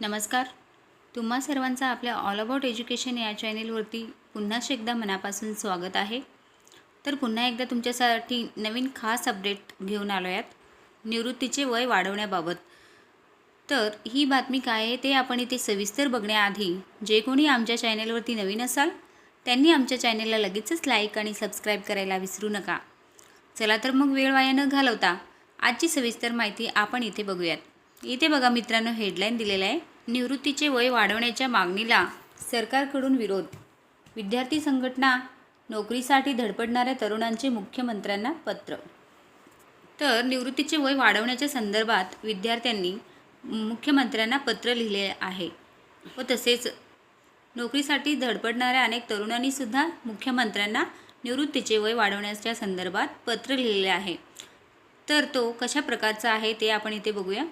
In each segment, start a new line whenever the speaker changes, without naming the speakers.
नमस्कार. तुम्हा सर्वांचं आपल्या ऑल अबाउट एज्युकेशन या चॅनेलवरती पुन्हाच एकदा मनापासून स्वागत आहे. तर पुन्हा एकदा तुमच्यासाठी नवीन खास अपडेट घेऊन आलो आहेत. निवृत्तीचे वय वाढवण्याबाबत. तर ही बातमी काय आहे ते आपण इथे सविस्तर बघण्याआधी जे कोणी आमच्या चॅनेलवरती नवीन असाल त्यांनी आमच्या चॅनेलला लगेचच लाईक आणि सबस्क्राईब करायला विसरू नका. चला तर मग वेळ वाया न घालवता आजची सविस्तर माहिती आपण इथे बघूयात. इथे बघा मित्रांनो हेडलाईन दिलेलं आहे. निवृत्तीचे वय वाढवण्याच्या मागणीला सरकारकडून विरोध. विद्यार्थी संघटना नोकरीसाठी धडपडणाऱ्या तरुणांचे मुख्यमंत्र्यांना पत्र. तर निवृत्तीचे वय वाढवण्याच्या संदर्भात विद्यार्थ्यांनी मुख्यमंत्र्यांना पत्र लिहिले आहे. व तसेच नोकरीसाठी धडपडणाऱ्या अनेक तरुणांनीसुद्धा मुख्यमंत्र्यांना निवृत्तीचे वय वाढवण्याच्या संदर्भात पत्र लिहिलेले आहे. तर तो कशा प्रकारचा आहे ते आपण इथे बघूया.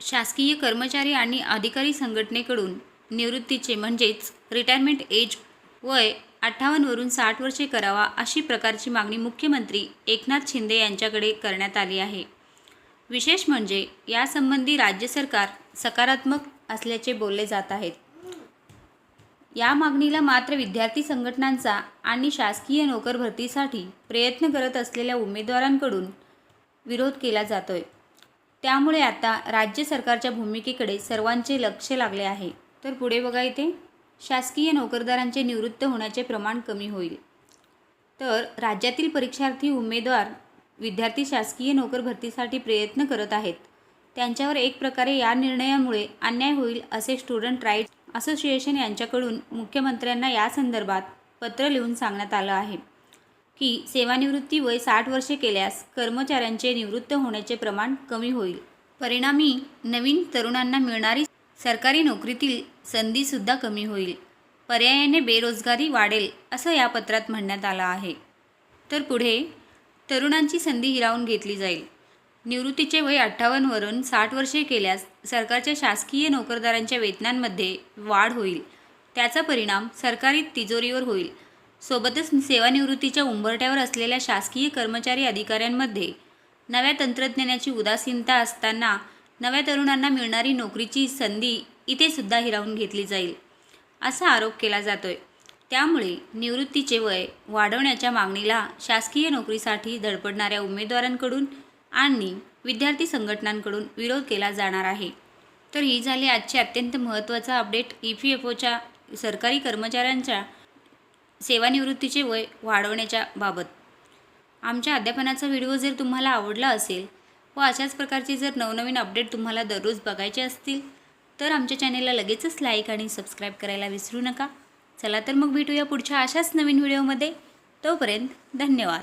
शासकीय कर्मचारी आणि अधिकारी संघटनेकडून निवृत्तीचे म्हणजेच रिटायरमेंट एज वय अठ्ठावन्नवरून साठ वर्षे करावा अशी प्रकारची मागणी मुख्यमंत्री एकनाथ शिंदे यांच्याकडे करण्यात आली आहे. विशेष म्हणजे यासंबंधी राज्य सरकार सकारात्मक असल्याचे बोलले जात आहेत. या मागणीला मात्र विद्यार्थी संघटनांचा आणि शासकीय नोकर भरतीसाठी प्रयत्न करत असलेल्या उमेदवारांकडून विरोध केला जातोय. त्यामुळे आता राज्य सरकारच्या भूमिकेकडे सर्वांचे लक्ष लागले आहे. तर पुढे बघा इथे. शासकीय नोकरदारांचे निवृत्त होण्याचे प्रमाण कमी होईल. तर राज्यातील परीक्षार्थी उमेदवार विद्यार्थी शासकीय नोकर भरतीसाठी प्रयत्न करत आहेत. त्यांच्यावर एक प्रकारे या निर्णयामुळे अन्याय होईल असे स्टुडंट राईट्स असोसिएशन यांच्याकडून मुख्यमंत्र्यांना या संदर्भात पत्र लिहून सांगण्यात आलं आहे. की सेवानिवृत्ती वय साठ वर्षे केल्यास कर्मचाऱ्यांचे निवृत्त होण्याचे प्रमाण कमी होईल. परिणामी नवीन तरुणांना मिळणारी सरकारी नोकरीतील संधीसुद्धा कमी होईल. पर्यायाने बेरोजगारी वाढेल असं या पत्रात म्हणण्यात आलं आहे. तर पुढे तरुणांची संधी हिरावून घेतली जाईल. निवृत्तीचे वय अठ्ठावन्नवरून साठ वर्षे केल्यास सरकारच्या शासकीय नोकरदारांच्या वेतनांमध्ये वाढ होईल. त्याचा परिणाम सरकारी तिजोरीवर होईल. सोबतच सेवानिवृत्तीच्या उंबरट्यावर असलेल्या शासकीय कर्मचारी अधिकाऱ्यांमध्ये नव्या तंत्रज्ञानाची उदासीनता असताना नव्या तरुणांना मिळणारी नोकरीची संधी इथे सुद्धा हिरावून घेतली जाईल असा आरोप केला जातोय. त्यामुळे निवृत्तीचे वय वाढवण्याच्या मागणीला शासकीय नोकरीसाठी धडपडणाऱ्या उमेदवारांकडून आणि विद्यार्थी संघटनांकडून विरोध केला जाणार आहे. तर ही झाली आजची अत्यंत महत्त्वाचा अपडेट. ई पी एफ ओच्या सरकारी कर्मचाऱ्यांच्या सेवानिवृत्तीचे वय वाढवण्याच्या बाबत. आमच्या अध्यापनाचा व्हिडिओ जर तुम्हाला आवडला असेल व अशाच प्रकारचे जर नवनवीन अपडेट तुम्हाला दररोज बघायचे असतील तर आमच्या चॅनेलला लगेचच लाईक आणि सबस्क्राईब करायला विसरू नका. चला तर मग भेटूया पुढच्या अशाच नवीन व्हिडिओमध्ये. तोपर्यंत धन्यवाद.